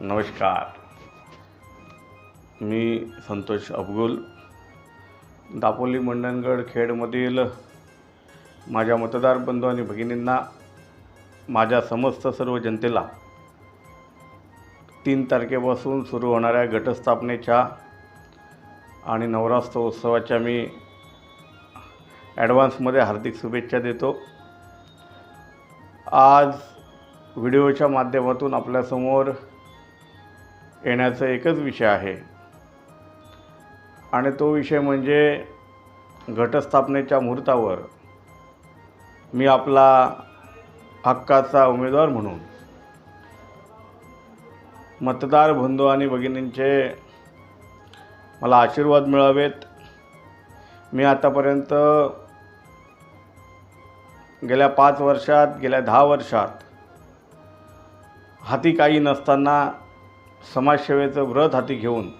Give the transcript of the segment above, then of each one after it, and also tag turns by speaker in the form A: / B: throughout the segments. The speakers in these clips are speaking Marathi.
A: नमस्कार. मी संतोष अबगुल. दापोली मंडणगड खेडमधील माझ्या मतदार बंधू आणि भगिनींना माझ्या समस्त सर्व जनतेला तीन तारखेपासून सुरू होणाऱ्या घटस्थापनेच्या आणि नवरात्र उत्सवाच्या मी ॲडव्हान्समध्ये हार्दिक शुभेच्छा देतो. आज व्हिडिओच्या माध्यमातून आपल्यासमोर येण्याचा एकच विषय आहे. आणि तो विषय म्हणजे घटस्थापनेच्या मुहूर्तावर मी आपला हक्काचा उमेदवार म्हणून मतदार बंधू आणि भगिनींचे मला आशीर्वाद मिळावेत. मी आतापर्यंत गेल्या पाच वर्षात गेल्या दहा वर्षात हाती काही नसताना समाजसेवेचं व्रत हाती घेऊन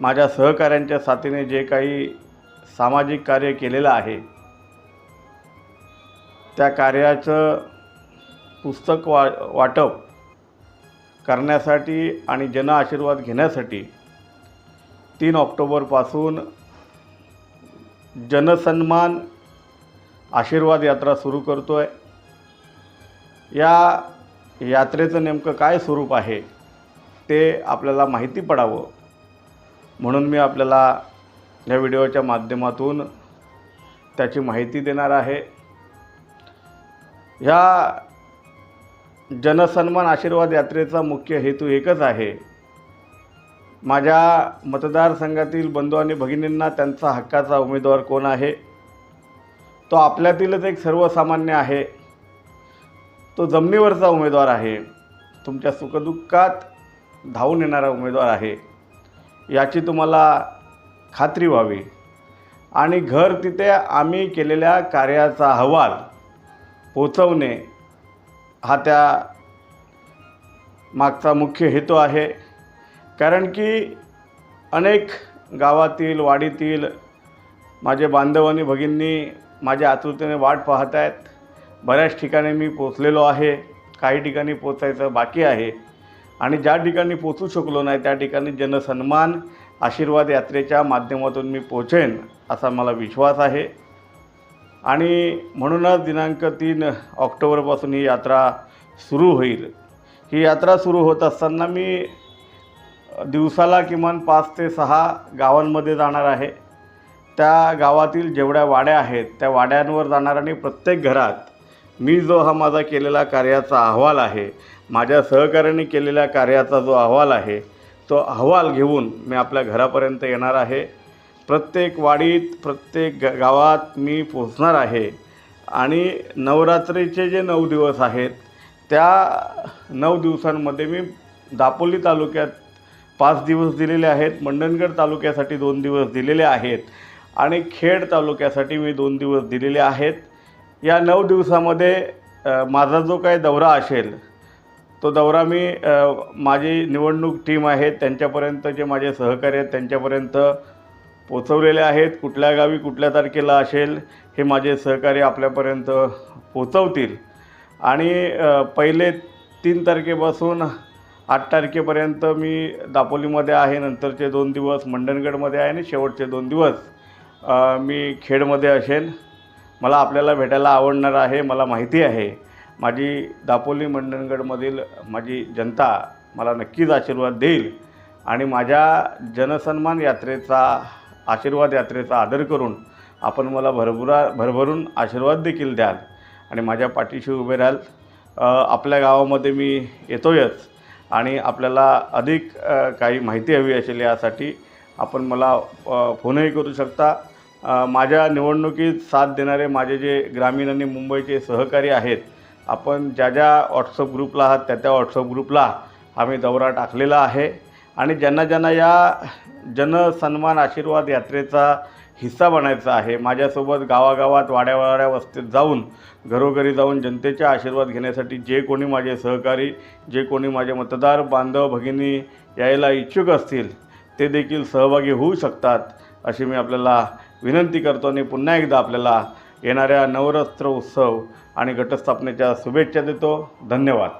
A: माझ्या सहकाऱ्यांच्या साथीने जे काही सामाजिक कार्य केलेलं आहे त्या कार्याचं पुस्तक वा वाटप करण्यासाठी आणि जन आशीर्वाद घेण्यासाठी तीन ऑक्टोबरपासून जनसन्मान आशीर्वाद यात्रा सुरू करतो आहे या यात्रेचं नेमकं काय स्वरूप आहे? ते आपल्याला माहिती पडावं. म्हणून मी आपल्याला या व्हिडिओच्या माध्यमातून त्याची माहिती देणार आहे. ह्या जनसन्मान आशीर्वाद यात्रेचा मुख्य हेतू एकच आहे. माझ्या मतदारसंघातील बंधू आणि भगिनींना त्यांचा हक्काचा उमेदवार कोण आहे? तो आपल्यातीलच एक सर्वसामान्य आहे. तो जमिनीवरचा उमेदवार आहे. तुमच्या सुखदुःखात धावून येणारा उमेदवार आहे याची तुम्हाला खात्री व्हावी. आणि घर तिथे आम्ही केलेल्या कार्याचा अहवाल पोचवणे हा त्या मागचा मुख्य हेतू आहे. कारण की अनेक गावातील वाडीतील माझे बांधव आणि भगिनी माझ्या आतुरतेने वाट पाहत आहेत. बऱ्याच ठिकाणी मी पोचलेलो आहे. काही ठिकाणी पोचायचं बाकी आहे. आणि ज्या ठिकाणी पोचू शकलो नाही त्या ठिकाणी जनसन्मान आशीर्वाद यात्रेच्या माध्यमातून मी पोचेन असा मला विश्वास आहे. आणि म्हणूनच दिनांक तीन ऑक्टोबरपासून ही यात्रा सुरू होईल. ही यात्रा सुरू होत असताना मी दिवसाला किमान पाच ते सहा गावांमध्ये जाणार आहे. त्या गावातील जेवढ्या वाड्या आहेत त्या वाड्यांवर जाणार आणि प्रत्येक घरात मी जो हा माझा केलेला कार्याचा अहवाल आहे माझ्या सहकाऱ्यांनी केलेल्या कार्याचा जो अहवाल आहे तो अहवाल घेऊन मी आपल्या घरापर्यंत येणार आहे. प्रत्येक वाडीत प्रत्येक ग गावात मी पोचणार आहे. आणि नवरात्रीचे जे नऊ दिवस आहेत त्या नऊ दिवसांमध्ये मी दापोली तालुक्यात पाच दिवस दिलेले आहेत मंडणगड तालुक्यासाठी दोन दिवस दिलेले आहेत आणि खेड तालुक्यासाठी मी दोन दिवस दिलेले आहेत. या नऊ दिवसामध्ये माझा जो काही दौरा असेल तो दौरा मी माझी निवडणूक टीम आहे त्यांच्यापर्यंत जे माझे सहकारी आहेत त्यांच्यापर्यंत पोचवलेले आहेत. कुठल्या गावी कुठल्या तारखेला असेल हे माझे सहकारी आपल्यापर्यंत पोचवतील आणि पहिले तीन तारखेपासून आठ तारखेपर्यंत मी दापोलीमध्ये आहे नंतरचे दोन दिवस मंडणगडमध्ये आहे आणि शेवटचे दोन दिवस मी खेडमध्ये असेल. मला आपल्याला भेटायला आवडणार आहे मला माहिती आहे. माझी दापोली मंडणगडमधील माझी जनता मला नक्कीच आशीर्वाद देईल आणि माझ्या जनसन्मान यात्रेचा आशीर्वाद यात्रेचा आदर करून आपण मला भरभरा भरभरून आशीर्वाद देखील द्याल. आणि माझ्या पाठीशी उभे राहाल. आपल्या गावामध्ये मी येतोयच आणि आपल्याला अधिक काही माहिती हवी असेल यासाठी आपण मला फोनही करू शकता. माझ्या निवडणुकीत साथ देणारे माझे जे ग्रामीण आणि मुंबईचे सहकारी आहेत आपण ज्या ज्या व्हॉट्सअप ग्रुपला आहात त्या त्या व्हॉट्सअप ग्रुपला आम्ही दौरा टाकलेला आहे. आणि ज्यांना ज्यांना या जनसन्मान आशीर्वाद यात्रेचा हिस्सा बनायचा आहे माझ्यासोबत गावागावात वाड्यावाड्या वस्तीत जाऊन घरोघरी जाऊन जनतेच्या आशीर्वाद घेण्यासाठी जे कोणी माझे सहकारी जे कोणी माझे मतदार बांधव भगिनी यायला इच्छुक असतील ते देखील सहभागी होऊ शकतात अशी मी आपल्याला विनंती करतो आणि पुन्हा एकदा आपल्याला येणाऱ्या नवरात्र उत्सव आणि घटस्थापनेच्या शुभेच्छा देतो. धन्यवाद.